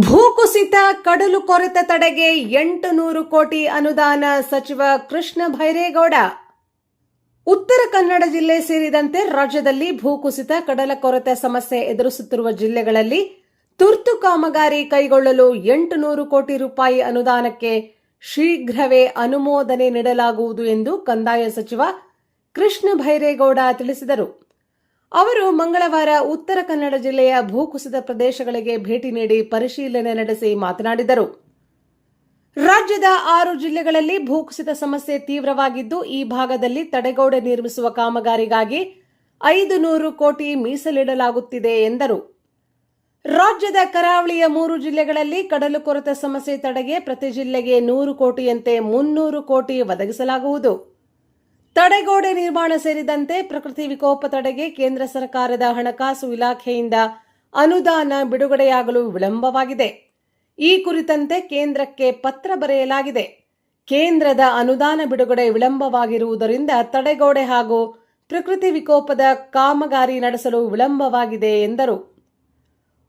ಭೂಕುಸಿತ, ಕಡಲು ಕೊರೆತ ತಡೆಗೆ ಎಂಟು ನೂರು ಕೋಟಿ ಅನುದಾನ ಸಚಿವ ಕೃಷ್ಣ ಭೈರೇಗೌಡ. ಉತ್ತರ ಕನ್ನಡ ಜಿಲ್ಲೆ ಸೇರಿದಂತೆ ರಾಜ್ಯದಲ್ಲಿ ಭೂಕುಸಿತ, ಕಡಲ ಕೊರತೆ ಸಮಸ್ಯೆ ಎದುರಿಸುತ್ತಿರುವ ಜಿಲ್ಲೆಗಳಲ್ಲಿ ತುರ್ತು ಕಾಮಗಾರಿ ಕೈಗೊಳ್ಳಲು ಎಂಟು ನೂರು ಕೋಟಿ ರೂಪಾಯಿ ಅನುದಾನಕ್ಕೆ ಶೀಘ್ರವೇ ಅನುಮೋದನೆ ನೀಡಲಾಗುವುದು ಎಂದು ಕಂದಾಯ ಸಚಿವ ಕೃಷ್ಣ ಭೈರೇಗೌಡ ತಿಳಿಸಿದರು. ಅವರು ಮಂಗಳವಾರ ಉತ್ತರ ಕನ್ನಡ ಜಿಲ್ಲೆಯ ಭೂಕುಸಿತ ಪ್ರದೇಶಗಳಿಗೆ ಭೇಟಿ ನೀಡಿ ಪರಿಶೀಲನೆ ನಡೆಸಿ ಮಾತನಾಡಿದರು. ರಾಜ್ಯದ ಆರು ಜಿಲ್ಲೆಗಳಲ್ಲಿ ಭೂಕುಸಿತ ಸಮಸ್ಯೆ ತೀವ್ರವಾಗಿದ್ದು, ಈ ಭಾಗದಲ್ಲಿ ತಡೆಗೋಡೆ ನಿರ್ಮಿಸುವ ಕಾಮಗಾರಿಗಾಗಿ ಐದು ನೂರು ಕೋಟಿ ಮೀಸಲಿಡಲಾಗುತ್ತಿದೆ ಎಂದರು. ರಾಜ್ಯದ ಕರಾವಳಿಯ ಮೂರು ಜಿಲ್ಲೆಗಳಲ್ಲಿ ಕಡಲು ಕೊರತೆ ಸಮಸ್ಯೆ ತಡೆಗೆ ಪ್ರತಿ ಜಿಲ್ಲೆಗೆ ನೂರು ಕೋಟಿಯಂತೆ ಮುನ್ನೂರು ಕೋಟಿ ಒದಗಿಸಲಾಗುವುದು. ತಡೆಗೋಡೆ ನಿರ್ಮಾಣ ಸೇರಿದಂತೆ ಪ್ರಕೃತಿ ವಿಕೋಪ ತಡೆಗೆ ಕೇಂದ್ರ ಸರ್ಕಾರದ ಹಣಕಾಸು ಇಲಾಖೆಯಿಂದ ಅನುದಾನ ಬಿಡುಗಡೆಯಾಗಲು ವಿಳಂಬವಾಗಿದೆ. ಈ ಕುರಿತಂತೆ ಕೇಂದ್ರಕ್ಕೆ ಪತ್ರ ಬರೆಯಲಾಗಿದೆ. ಕೇಂದ್ರದ ಅನುದಾನ ಬಿಡುಗಡೆ ವಿಳಂಬವಾಗಿರುವುದರಿಂದ ತಡೆಗೋಡೆ ಹಾಗೂ ಪ್ರಕೃತಿ ವಿಕೋಪದ ಕಾಮಗಾರಿ ನಡೆಸಲು ವಿಳಂಬವಾಗಿದೆ ಎಂದರು.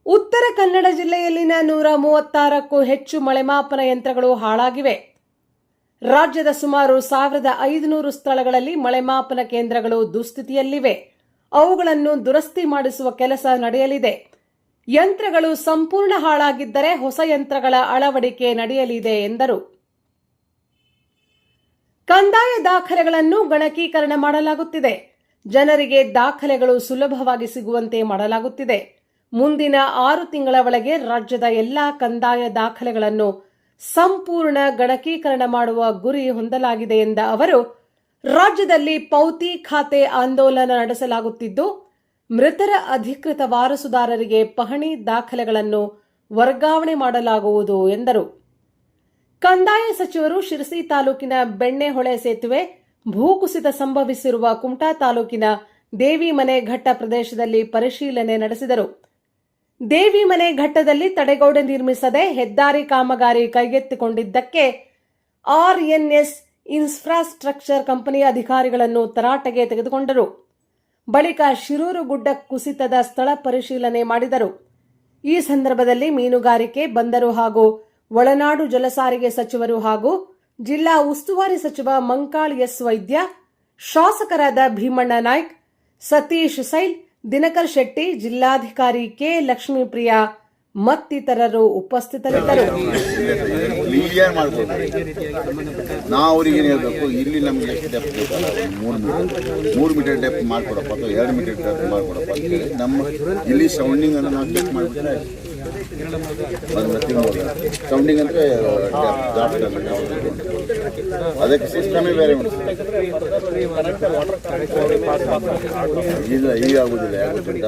ಉತ್ತರ ಕನ್ನಡ ಜಿಲ್ಲೆಯಲ್ಲಿನ ನೂರ ಮೂವತ್ತಾರಕ್ಕೂ ಹೆಚ್ಚು ಮಳೆಮಾಪನ ಯಂತ್ರಗಳು ಹಾಳಾಗಿವೆ. ರಾಜ್ಯದ ಸುಮಾರು ಸಾವಿರದ ಐದುನೂರು ಸ್ಥಳಗಳಲ್ಲಿ ಮಳೆಮಾಪನ ಕೇಂದ್ರಗಳು ದುಸ್ಥಿತಿಯಲ್ಲಿವೆ. ಅವುಗಳನ್ನು ದುರಸ್ತಿ ಮಾಡಿಸುವ ಕೆಲಸ ನಡೆಯಲಿದೆ. ಯಂತ್ರಗಳು ಸಂಪೂರ್ಣ ಹಾಳಾಗಿದ್ದರೆ ಹೊಸ ಯಂತ್ರಗಳ ಅಳವಡಿಕೆ ನಡೆಯಲಿದೆ ಎಂದರು. ಕಂದಾಯ ದಾಖಲೆಗಳನ್ನು ಗಣಕೀಕರಣ ಮಾಡಲಾಗುತ್ತಿದೆ. ಜನರಿಗೆ ದಾಖಲೆಗಳು ಸುಲಭವಾಗಿ ಸಿಗುವಂತೆ ಮಾಡಲಾಗುತ್ತಿದೆ. ಮುಂದಿನ ಆರು ತಿಂಗಳ ಒಳಗೆ ರಾಜ್ಯದ ಎಲ್ಲಾ ಕಂದಾಯ ದಾಖಲೆಗಳನ್ನು ಸಂಪೂರ್ಣ ಗಣಕೀಕರಣ ಮಾಡುವ ಗುರಿ ಹೊಂದಲಾಗಿದೆ ಎಂದ ಅವರು, ರಾಜ್ಯದಲ್ಲಿ ಪೌತಿ ಖಾತೆ ಆಂದೋಲನ ನಡೆಸಲಾಗುತ್ತಿದ್ದು, ಮೃತರ ಅಧಿಕೃತ ವಾರಸುದಾರರಿಗೆ ಪಹಣಿ ದಾಖಲೆಗಳನ್ನು ವರ್ಗಾವಣೆ ಮಾಡಲಾಗುವುದು ಎಂದರು. ಕಂದಾಯ ಸಚಿವರು ಶಿರಸಿ ತಾಲೂಕಿನ ಬೆಣ್ಣೆಹೊಳೆ ಸೇತುವೆ, ಭೂಕುಸಿತ ಸಂಭವಿಸಿರುವ ಕುಮಟಾ ತಾಲೂಕಿನ ದೇವಿಮನೆ ಘಟ್ಟ ಪ್ರದೇಶದಲ್ಲಿ ಪರಿಶೀಲನೆ ನಡೆಸಿದರು. ದೇವಿಮನೆ ಘಟ್ಟದಲ್ಲಿ ತಡೆಗೋಡೆ ನಿರ್ಮಿಸದೆ ಹೆದ್ದಾರಿ ಕಾಮಗಾರಿ ಕೈಗೆತ್ತಿಕೊಂಡಿದ್ದಕ್ಕೆ ಆರ್ಎನ್ಎಸ್ ಇನ್ಫ್ರಾಸ್ಟ್ರಕ್ಚರ್ ಕಂಪನಿಯ ಅಧಿಕಾರಿಗಳನ್ನು ತರಾಟೆಗೆ ತೆಗೆದುಕೊಂಡರು. ಬಳಿಕ ಶಿರೂರು ಗುಡ್ಡ ಕುಸಿತದ ಸ್ಥಳ ಪರಿಶೀಲನೆ ಮಾಡಿದರು. ಈ ಸಂದರ್ಭದಲ್ಲಿ ಮೀನುಗಾರಿಕೆ, ಬಂದರು ಹಾಗೂ ಒಳನಾಡು ಜಲಸಾರಿಗೆ ಸಚಿವರು ಹಾಗೂ ಜಿಲ್ಲಾ ಉಸ್ತುವಾರಿ ಸಚಿವ ಮಂಕಾಳ್ ಎಸ್ ವೈದ್ಯ, ಶಾಸಕರಾದ ಭೀಮಣ್ಣ ನಾಯ್ಕ್, ಸತೀಶ್ ಸೈಲ್ ದಿನಕರ್ ಶೆಟ್ಟಿ, ಜಿಲ್ಲಾಧಿಕಾರಿ ಕೆ. ಲಕ್ಷ್ಮೀಪ್ರಿಯ ಮತ್ತಿತರರು ಉಪಸ್ಥಿತರಿದ್ದರು. ನಾವು ಅವ್ರಿಗೆ ಹೇಳ್ಬೇಕು? ಇಲ್ಲಿ ನಮ್ಗೆ ಎಷ್ಟು ಡೆಪ್ ಮೂರು ಮೀಟರ್ ಮೂರು ಮೀಟರ್ ಡೆಪ್ ಮಾಡ್ಕೊಡಪ್ಪ ಅಥವಾ ಎರಡು ಮೀಟರ್ ಡೆಪ್ ಮಾಡ್ಕೊಡಪ್ಪ ನಮ್ಮ ಇಲ್ಲಿ ಸೌಂಡಿಂಗ್ ಅನ್ನು ನಾವು ಚೆಕ್ ಮಾಡಿಬಿಟ್ರೆ ಸೌಂಡಿಂಗ್ ಅಂದರೆ ಅದಕ್ಕೆ ಸಿಸ್ಟಮೇ ಬೇರೆ ಉಂಟು. ಇಲ್ಲ ಈಗ ಆಗುದಿಲ್ಲ ಯಾಗುತ್ತಿಲ್ಲ